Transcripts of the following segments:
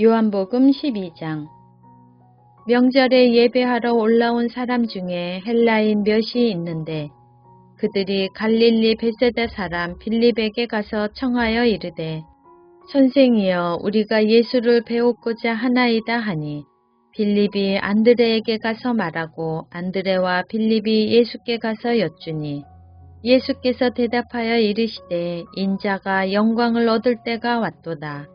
요한복음 12장 명절에 예배하러 올라온 사람 중에 헬라인 몇이 있는데 그들이 갈릴리 베세다 사람 빌립에게 가서 청하여 이르되 선생이여 우리가 예수를 배웠고자 하나이다 하니 빌립이 안드레에게 가서 말하고 안드레와 빌립이 예수께 가서 여쭈니 예수께서 대답하여 이르시되 인자가 영광을 얻을 때가 왔도다.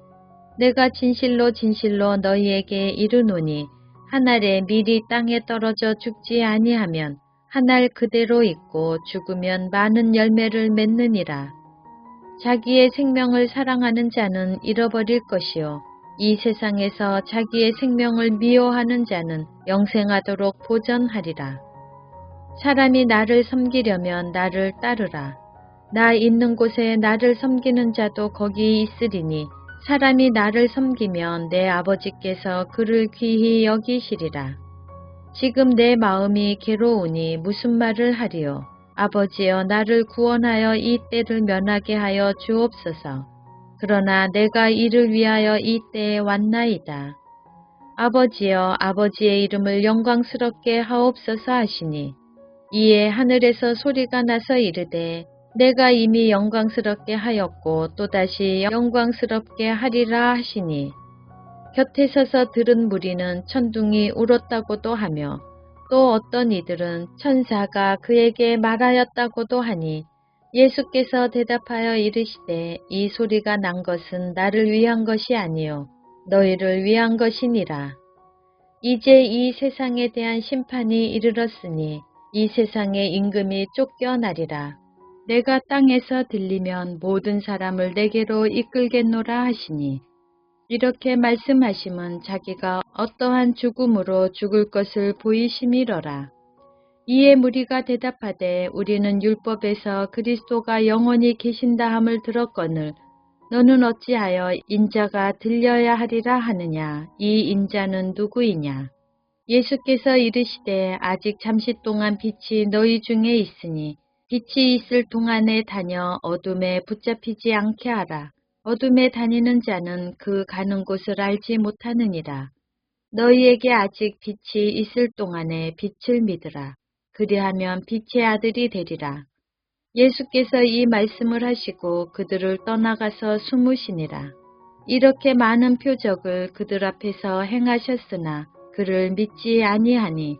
내가 진실로 진실로 너희에게 이르노니 한 알에 미리 땅에 떨어져 죽지 아니하면 한 알 그대로 있고 죽으면 많은 열매를 맺느니라. 자기의 생명을 사랑하는 자는 잃어버릴 것이요. 이 세상에서 자기의 생명을 미워하는 자는 영생하도록 보전하리라. 사람이 나를 섬기려면 나를 따르라. 나 있는 곳에 나를 섬기는 자도 거기 있으리니 사람이 나를 섬기면 내 아버지께서 그를 귀히 여기시리라. 지금 내 마음이 괴로우니 무슨 말을 하리요. 아버지여 나를 구원하여 이 때를 면하게 하여 주옵소서. 그러나 내가 이를 위하여 이 때에 왔나이다. 아버지여 아버지의 이름을 영광스럽게 하옵소서 하시니 이에 하늘에서 소리가 나서 이르되 내가 이미 영광스럽게 하였고 또다시 영광스럽게 하리라 하시니 곁에 서서 들은 무리는 천둥이 울었다고도 하며 또 어떤 이들은 천사가 그에게 말하였다고도 하니 예수께서 대답하여 이르시되 이 소리가 난 것은 나를 위한 것이 아니요 너희를 위한 것이니라. 이제 이 세상에 대한 심판이 이르렀으니 이 세상의 임금이 쫓겨나리라. 내가 땅에서 들리면 모든 사람을 내게로 이끌겠노라 하시니 이렇게 말씀하심은 자기가 어떠한 죽음으로 죽을 것을 보이심이러라. 이에 무리가 대답하되 우리는 율법에서 그리스도가 영원히 계신다 함을 들었거늘 너는 어찌하여 인자가 들려야 하리라 하느냐 이 인자는 누구이냐 예수께서 이르시되 아직 잠시 동안 빛이 너희 중에 있으니 빛이 있을 동안에 다녀 어둠에 붙잡히지 않게 하라. 어둠에 다니는 자는 그 가는 곳을 알지 못하느니라. 너희에게 아직 빛이 있을 동안에 빛을 믿으라. 그리하면 빛의 아들이 되리라. 예수께서 이 말씀을 하시고 그들을 떠나가서 숨으시니라. 이렇게 많은 표적을 그들 앞에서 행하셨으나 그를 믿지 아니하니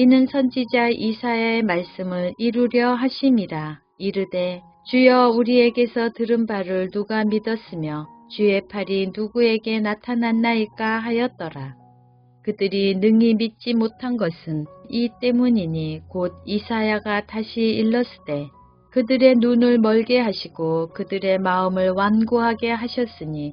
이는 선지자 이사야의 말씀을 이루려 하심이라. 이르되 주여 우리에게서 들은 바를 누가 믿었으며 주의 팔이 누구에게 나타났나이까 하였더라. 그들이 능히 믿지 못한 것은 이 때문이니 곧 이사야가 다시 일렀으되 그들의 눈을 멀게 하시고 그들의 마음을 완고하게 하셨으니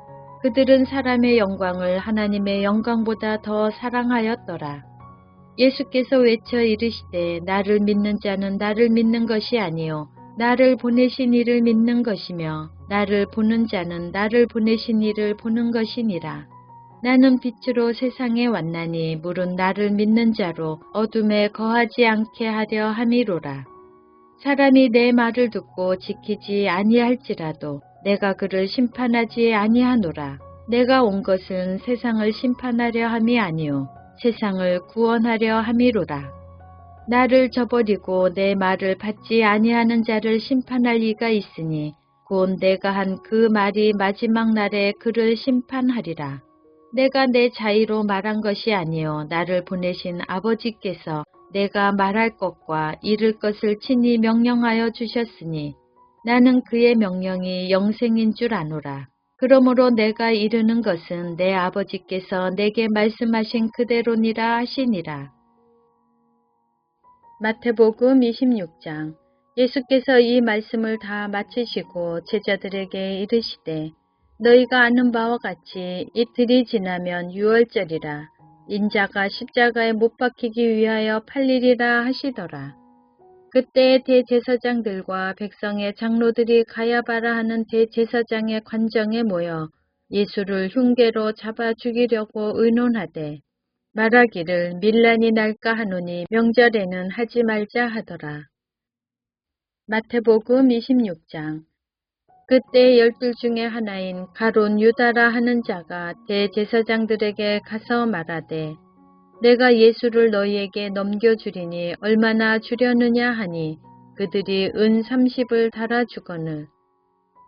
그들은 사람의 영광을 하나님의 영광보다 더 사랑하였더라. 예수께서 외쳐 이르시되 나를 믿는 자는 나를 믿는 것이 아니요 나를 보내신 이를 믿는 것이며 나를 보는 자는 나를 보내신 이를 보는 것이니라. 나는 빛으로 세상에 왔나니 물은 나를 믿는 자로 어둠에 거하지 않게 하려 함이로라. 사람이 내 말을 듣고 지키지 아니할지라도 내가 그를 심판하지 아니하노라. 내가 온 것은 세상을 심판하려 함이 아니요 세상을 구원하려 함이로라. 나를 저버리고 내 말을 받지 아니하는 자를 심판할 리가 있으니 곧 내가 한 그 말이 마지막 날에 그를 심판하리라. 내가 내 자의로 말한 것이 아니요 나를 보내신 아버지께서 내가 말할 것과 이를 것을 친히 명령하여 주셨으니 나는 그의 명령이 영생인 줄 아노라. 그러므로 내가 이르는 것은 내 아버지께서 내게 말씀하신 그대로니라 하시니라. 마태복음 26장 예수께서 이 말씀을 다 마치시고 제자들에게 이르시되 너희가 아는 바와 같이 이틀이 지나면 유월절이라 인자가 십자가에 못 박히기 위하여 팔리리라 하시더라. 그때 대제사장들과 백성의 장로들이 가야바라 하는 대제사장의 관정에 모여 예수를 흉계로 잡아 죽이려고 의논하되 말하기를 밀란이 날까 하노니 명절에는 하지 말자 하더라. 마태복음 26장 그때 열둘 중에 하나인 가론 유다라 하는 자가 대제사장들에게 가서 말하되 내가 예수를 너희에게 넘겨주리니 얼마나 주려느냐 하니 그들이 은 30을 달아주거늘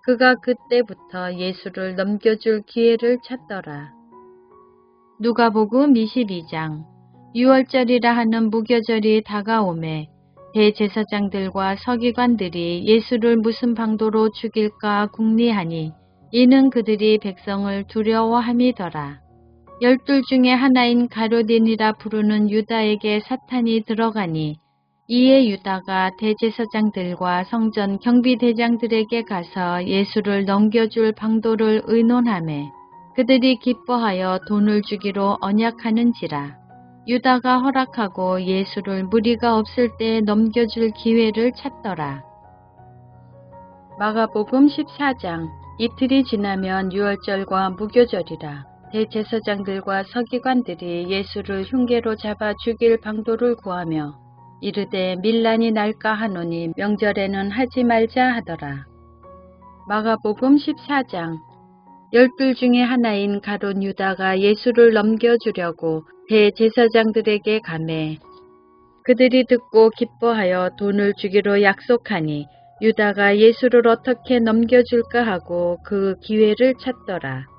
그가 그때부터 예수를 넘겨줄 기회를 찾더라. 누가복음 22장 6월절이라 하는 무교절이 다가오매 대제사장들과 서기관들이 예수를 무슨 방도로 죽일까 궁리하니 이는 그들이 백성을 두려워함이더라. 열둘 중에 하나인 가로딘이라 부르는 유다에게 사탄이 들어가니 이에 유다가 대제사장들과 성전 경비대장들에게 가서 예수를 넘겨줄 방도를 의논하매 그들이 기뻐하여 돈을 주기로 언약하는지라. 유다가 허락하고 예수를 무리가 없을 때 넘겨줄 기회를 찾더라. 마가복음 14장 이틀이 지나면 유월절과 무교절이라. 대제사장들과 서기관들이 예수를 흉계로 잡아 죽일 방도를 구하며 이르되 밀란이 날까 하노니 명절에는 하지 말자 하더라. 마가복음 14장 열둘 중에 하나인 가론 유다가 예수를 넘겨주려고 대제사장들에게 가매 그들이 듣고 기뻐하여 돈을 주기로 약속하니 유다가 예수를 어떻게 넘겨줄까 하고 그 기회를 찾더라.